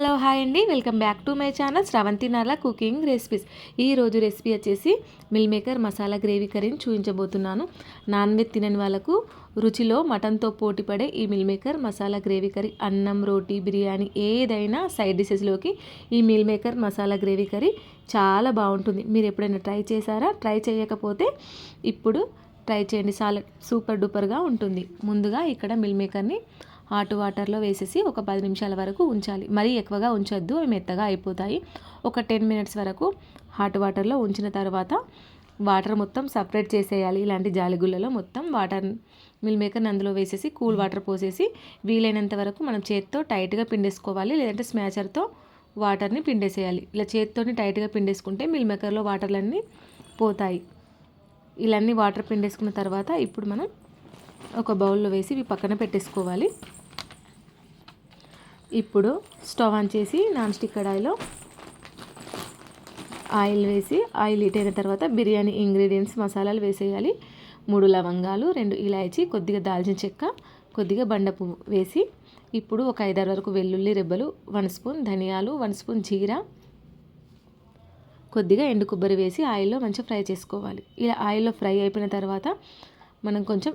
Hello hi అండి. Welcome back to my channel Sravanthi Narla cooking recipes. ఈ రోజు recipe వచ్చేసి మిల్ మేకర్ మసాలా గ్రేవీ కర్రీని చూపించబోతున్నాను. నాన్ వెజ్ తినని వాళ్ళకు రుచిలో మటన్తో పోటీపడే ఈ meal maker masala gravy curry అన్నం రోటీ బిర్యానీ ఏదైనా సైడ్ డిషెస్లోకి ఈ meal maker masala gravy curry చాలా బాగుంటుంది. మీరు ఎప్పుడైనా ట్రై చేశారా? ట్రై చేయకపోతే ఇప్పుడు ట్రై చేయండి. చాలా సూపర్ డూపర్గా ఉంటుంది. ముందుగా ఇక్కడ మిల్ మేకర్ని హాట్ వాటర్లో వేసేసి ఒక పది నిమిషాల వరకు ఉంచాలి. మరీ ఎక్కువగా ఉంచొద్దు అవి మెత్తగా అయిపోతాయి. ఒక టెన్ మినిట్స్ వరకు హాట్ వాటర్లో ఉంచిన తర్వాత వాటర్ మొత్తం సపరేట్ చేసేయాలి. ఇలాంటి జాలిగుళ్ళలో మొత్తం వాటర్ మిల్ మేకర్ని అందులో వేసేసి కూల్ వాటర్ పోసేసి వీలైనంత వరకు మనం చేత్తో టైట్గా పిండేసుకోవాలి. లేదంటే స్మాచర్తో వాటర్ని పిండేసేయాలి. ఇలా చేత్తోని టైట్గా పిండేసుకుంటే మిల్ మేకర్లో వాటర్లన్నీ పోతాయి. ఇలా వాటర్ పిండేసుకున్న తర్వాత ఇప్పుడు మనం ఒక బౌల్లో వేసి ఇవి పక్కన పెట్టేసుకోవాలి. ఇప్పుడు స్టవ్ ఆన్ చేసి నాన్ స్టిక్ కడాయిలో ఆయిల్ వేసి ఆయిల్ హీట్ అయిన తర్వాత బిర్యానీ ఇంగ్రీడియంట్స్ మసాలాలు వేసేయాలి. మూడు లవంగాలు రెండు ఇలాయచి కొద్దిగా దాల్చిన చెక్క కొద్దిగా బండ పువ్వు వేసి ఇప్పుడు ఒక ఐదారు వరకు వెల్లుల్లి రెబ్బలు వన్ స్పూన్ ధనియాలు వన్ స్పూన్ జీరా కొద్దిగా ఎండు కొబ్బరి వేసి ఆయిల్లో మంచిగా ఫ్రై చేసుకోవాలి. ఇలా ఆయిల్లో ఫ్రై అయిపోయిన తర్వాత మనం కొంచెం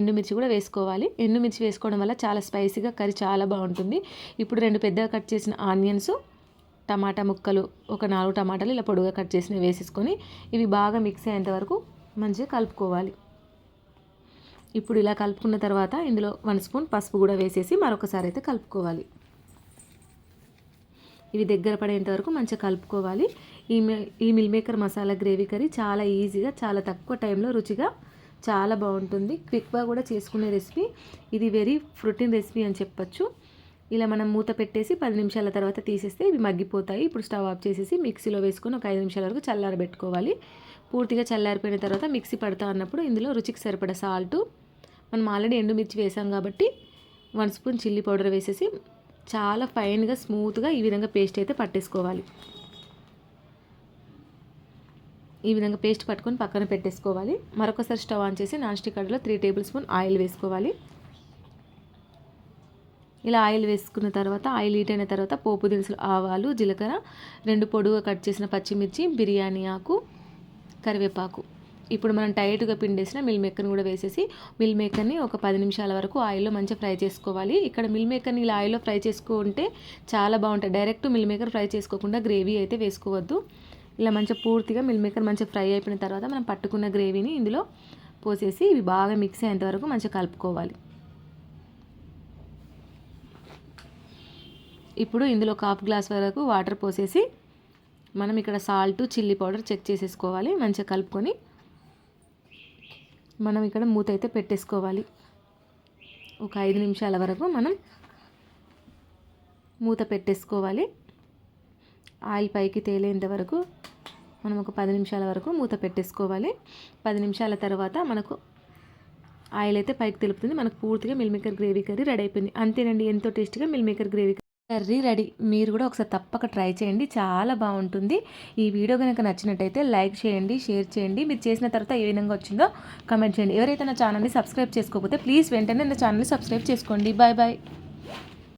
ఎండుమిర్చి కూడా వేసుకోవాలి. ఎండుమిర్చి వేసుకోవడం వల్ల చాలా స్పైసీగా కర్రీ చాలా బాగుంటుంది. ఇప్పుడు రెండు పెద్దగా కట్ చేసిన ఆనియన్స్ టమాటా ముక్కలు ఒక నాలుగు టమాటాలు ఇలా పొడుగా కట్ చేసినవి వేసేసుకొని ఇవి బాగా మిక్స్ అయ్యేంత వరకు మంచిగా కలుపుకోవాలి. ఇప్పుడు ఇలా కలుపుకున్న తర్వాత ఇందులో వన్ స్పూన్ పసుపు కూడా వేసేసి మరొకసారి అయితే కలుపుకోవాలి. ఇవి దగ్గర పడేంత వరకు మంచిగా కలుపుకోవాలి. ఈ ఈ meal maker masala gravy curry చాలా ఈజీగా చాలా తక్కువ టైంలో రుచిగా చాలా బాగుంటుంది. క్విక్గా కూడా చేసుకునే రెసిపీ. ఇది వెరీ ప్రోటీన్ రెసిపీ అని చెప్పచ్చు. ఇలా మనం మూత పెట్టేసి పది నిమిషాల తర్వాత తీసేస్తే ఇవి మగ్గిపోతాయి. ఇప్పుడు స్టవ్ ఆఫ్ చేసేసి మిక్సీలో వేసుకొని ఒక ఐదు నిమిషాల వరకు చల్లారబెట్టుకోవాలి పూర్తిగా చల్లారిపోయిన తర్వాత మిక్సీ పడతా అన్నప్పుడు ఇందులో రుచికి సరిపడ సాల్టు. మనం ఆల్రెడీ ఎండుమిర్చి వేసాం కాబట్టి వన్ స్పూన్ చిల్లీ పౌడర్ వేసేసి చాలా ఫైన్గా స్మూత్గా ఈ విధంగా పేస్ట్ అయితే పట్టేసుకోవాలి. ఈ విధంగా పేస్ట్ పట్టుకొని పక్కన పెట్టేసుకోవాలి. మరొకసారి స్టవ్ ఆన్ చేసి నాన్ స్టిక్ కడలో త్రీ టేబుల్ స్పూన్ ఆయిల్ వేసుకోవాలి. ఇలా ఆయిల్ వేసుకున్న తర్వాత ఆయిల్ హీట్ అయిన తర్వాత పోపు దినుసులు ఆవాలు జీలకర్ర రెండు పొడుగా కట్ చేసిన పచ్చిమిర్చి బిర్యానీ ఆకు కరివేపాకు. ఇప్పుడు మనం టైట్గా పిండేసిన మిల్ మేకర్ని కూడా వేసేసి మిల్ మేకర్ని ఒక పది నిమిషాల వరకు ఆయిల్లో మంచిగా ఫ్రై చేసుకోవాలి. ఇక్కడ మిల్ మేకర్ని ఇలా ఆయిల్లో ఫ్రై చేసుకుంటే చాలా బాగుంటుంది డైరెక్ట్ మిల్ మేకర్ ఫ్రై చేసుకోకుండా గ్రేవీ అయితే వేసుకోవద్దు. ఇలా మంచిగా పూర్తిగా మిల్ మేకర్ మంచిగా ఫ్రై అయిపోయిన తర్వాత మనం పట్టుకున్న గ్రేవీని ఇందులో పోసేసి ఇవి బాగా మిక్స్ అయ్యేంత వరకు మంచిగా కలుపుకోవాలి. ఇప్పుడు ఇందులో కాఫ్ గ్లాస్ వరకు వాటర్ పోసేసి మనం ఇక్కడ సాల్ట్ చిల్లీ పౌడర్ చెక్ చేసేసుకోవాలి. మంచిగా కలుపుకొని మనం ఇక్కడ మూత అయితే పెట్టేసుకోవాలి. ఒక ఐదు నిమిషాల వరకు మనం మూత పెట్టేసుకోవాలి. ఆయిల్ పైకి తేలేంత వరకు మనం ఒక పది నిమిషాల వరకు మూత పెట్టేసుకోవాలి. పది నిమిషాల తర్వాత మనకు ఆయిల్ అయితే పైకి తెలుపుతుంది. మనకు పూర్తిగా మిల్మేకర్ గ్రేవీ కర్రీ రెడీ అయిపోయింది. అంతేనండి ఎంతో టేస్టీగా మిల్మేకర్ గ్రేవీ కర్రీ రెడీ. మీరు కూడా ఒకసారి తప్పక ట్రై చేయండి. చాలా బాగుంటుంది. ఈ వీడియో కనుక నచ్చినట్టయితే లైక్ చేయండి షేర్ చేయండి. మీరు చేసిన తర్వాత ఏ విధంగా వచ్చిందో కమెంట్ చేయండి. ఎవరైతే నా ఛానల్ని సబ్స్క్రైబ్ చేసుకోకపోతే ప్లీజ్ వెంటనే నా ఛానల్ని సబ్స్క్రైబ్ చేసుకోండి. Bye bye.